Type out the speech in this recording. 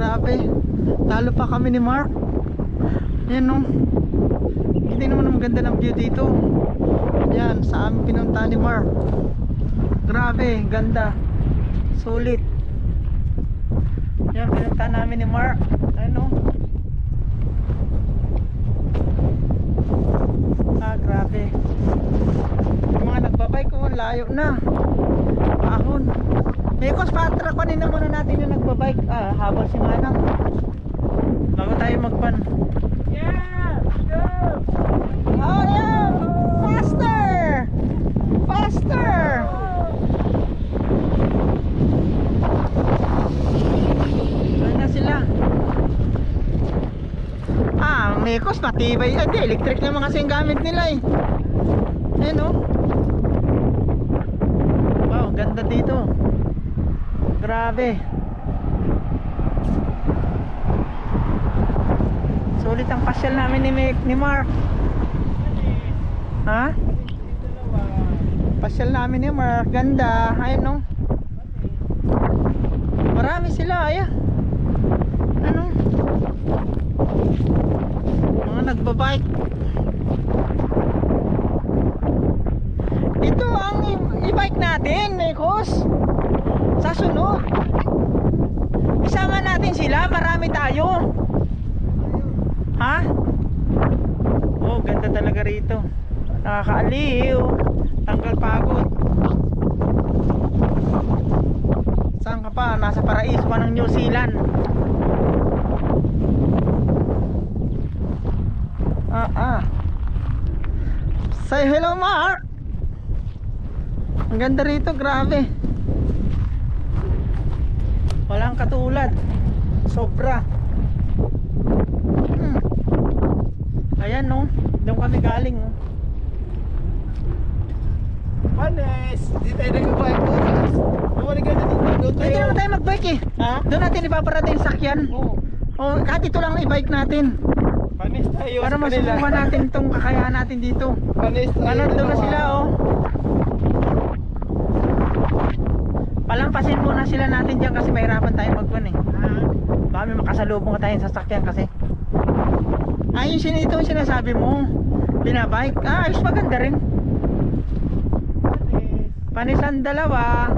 Grabe. Talo pa kami ni Mark. Yan no. Hindi naman ang ganda ng view dito. Yan, sa amin pinunta ni Mark. Grabe, ganda. Sulit. Yan, pinunta namin ni Mark. Ano? Ah, grabe. Yung mga nagbabay ko, layo na. Ahon. Mikos, patra ko na muna natin yung nagbabike. Ah, habang si Manang. Bago tayo magpan. Yeah! Go! Oh, yeah! Faster! Faster! Saan na sila? Ah, Mikos, matibay. Ay, di, electric naman kasi yung gamit nila eh. Ayan oh. Wow, ganda dito. Grabe. Sulit ang pasyal namin ni, ni Mark. Ha? Pasyal namin ni Mark. Ganda. Ayun no. Marami sila. Ayan. Ano? Mga nagbabike. Ito ang i-bike natin, Mekos. Sa sunod. Isama natin sila. Marami tayo. Ha? Oh, ganda talaga rito. Nakakaaliw. Tanggal pagod. Saan ka pa? Nasa paraiso ka ng New Zealand. Ah, ah. Say hello, Mark. Ang ganda rito, grabe. Walang katulad. Sobra. Hmm. Ayan no, doon kami galing no. Panes! Di tayo nag-bike bukas. Bumalik ka na dito. Doon Pwede naman tayo mag-bike eh. Ha? Doon natin ipaparating yung sakyan. Oo. O kahit ito lang i-bike natin. Panes tayo Para masubukan natin itong kakayahan natin dito. Panes tayo. Ano doon na sila oh. Palampasin muna sila natin dyan kasi mahirapan tayo magwan eh. Baka may makasalubong ka tayong sasakyan kasi. Ay, yung sin ito yung sinasabi mo. Binabike. Ah, ayos maganda rin. Panisan dalawa.